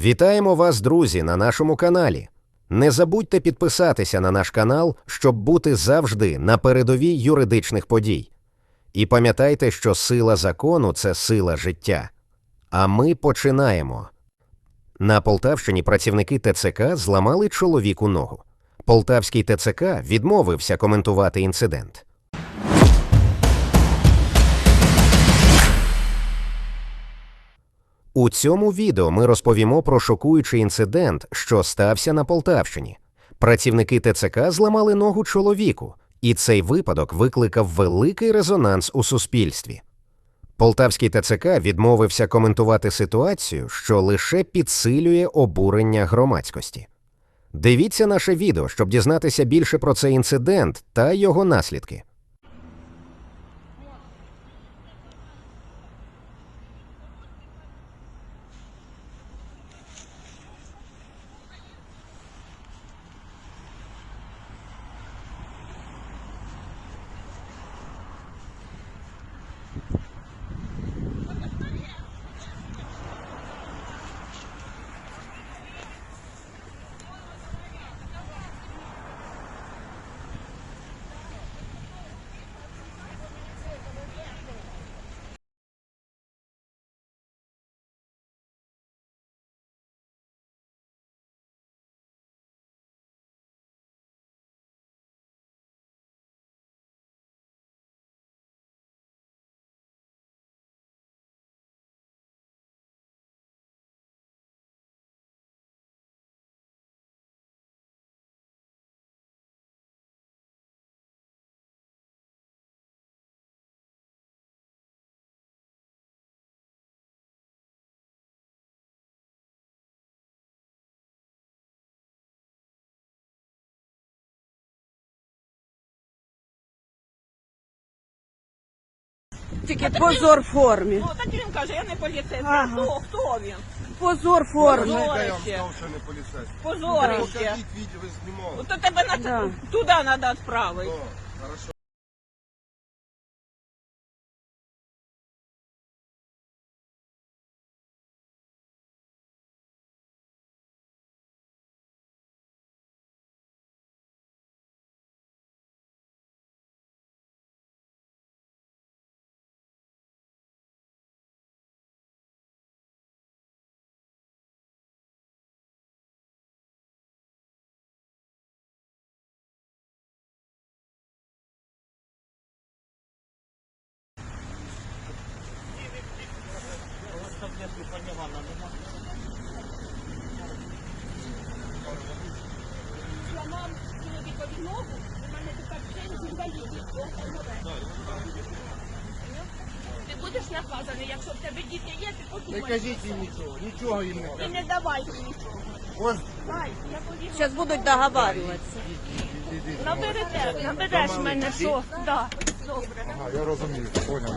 Вітаємо вас, друзі, на нашому каналі. Не забудьте підписатися на наш канал, щоб бути завжди на передовій юридичних подій. І пам'ятайте, що сила закону це сила життя. А ми починаємо. На Полтавщині працівники ТЦК зламали чоловіку ногу. Полтавський ТЦК відмовився коментувати інцидент. У цьому відео ми розповімо про шокуючий інцидент, що стався на Полтавщині. Працівники ТЦК зламали ногу чоловіку, і цей випадок викликав великий резонанс у суспільстві. Полтавський ТЦК відмовився коментувати ситуацію, що лише підсилює обурення громадськості. Дивіться наше відео, щоб дізнатися більше про цей інцидент та його наслідки. Тільки позор формі. Ну, так він каже, я не поліцейський. Ага. Хто, хто він? Позор формі. Позор. Я вам Позорище. сказав, що не поліцейський. Позорище. Покажіть відео, ви знімали. То тебе на... Да. туди треба відправити. О, хорошо. Ти будеш наказаний, якщо в тебе діти є, ти Не подумай. кажіть їм нічого, нічого їм не І кажіть. не давай їм нічого. Ось, Дай, я повірю. Зараз будуть договарюватися. Наберете, набереш мене, що? Да. Добре. ага, я розумію, поняв.